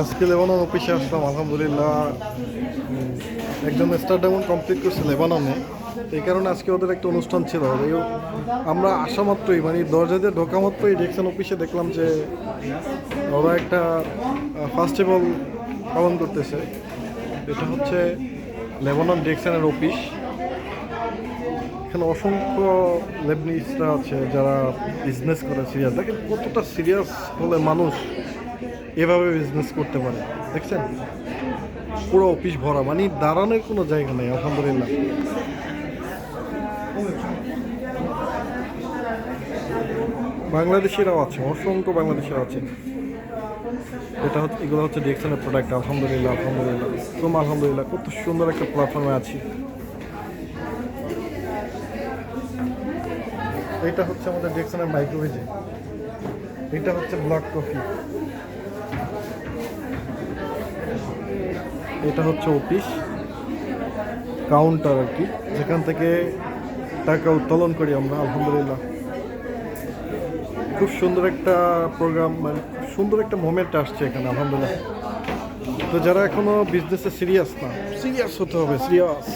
আজকে লেবানন অফিসে আসলাম আলহামদুলিল্লাহ। একজন স্টার ডায়মন্ড কমপ্লিট করছে লেবাননে। এই কারণে আজকে ওদের একটা অনুষ্ঠান ছিল। আমরা আসা মাত্রই মানে দরজা দিয়ে ঢোকা মাত্রই ডিরেকশন অফিসে দেখলাম যে ওরা একটা ফেস্টিভ্যাল পালন করতেছে। এটা হচ্ছে লেবানন ডিরেকশনের অফিস এখানে অসংখ্য লেবনিসরা আছে যারা বিজনেস করে সিরিয়াস দেখেন কতটা সিরিয়াস হলে মানুষ এভাবে বিজনেস করতে পারে। দেখছেন? পুরো অফিস ভরা মানে দাঁড়ানোর কোনো জায়গা নেই, আলহামদুলিল্লাহ। বাংলাদেশিরাও আছে, অসংখ্য বাংলাদেশিরা আছে। এটা হচ্ছে এগুলো হচ্ছে ডিএক্সনের প্রোডাক্ট আলহামদুলিল্লাহ আলহামদুলিল্লাহ। তুম আলহামদুলিল্লাহ, কত সুন্দর একটা প্ল্যাটফর্মে আছি। এটা হচ্ছে আমাদের ডিএক্সনের মাইক্রোওয়েজে এটা হচ্ছে ব্ল্যাক কফি এটা হচ্ছে অফিস কাউন্টার আর কি। যেখান থেকে টাকা উত্তোলন করি আমরা, আলহামদুলিল্লাহ। খুব সুন্দর একটা প্রোগ্রাম মানে সুন্দর একটা মোমেন্ট আসছে এখানে, আলহামদুলিল্লাহ। তো যারা এখনও বিজনেসে সিরিয়াস না সিরিয়াস হতে হবে সিরিয়াস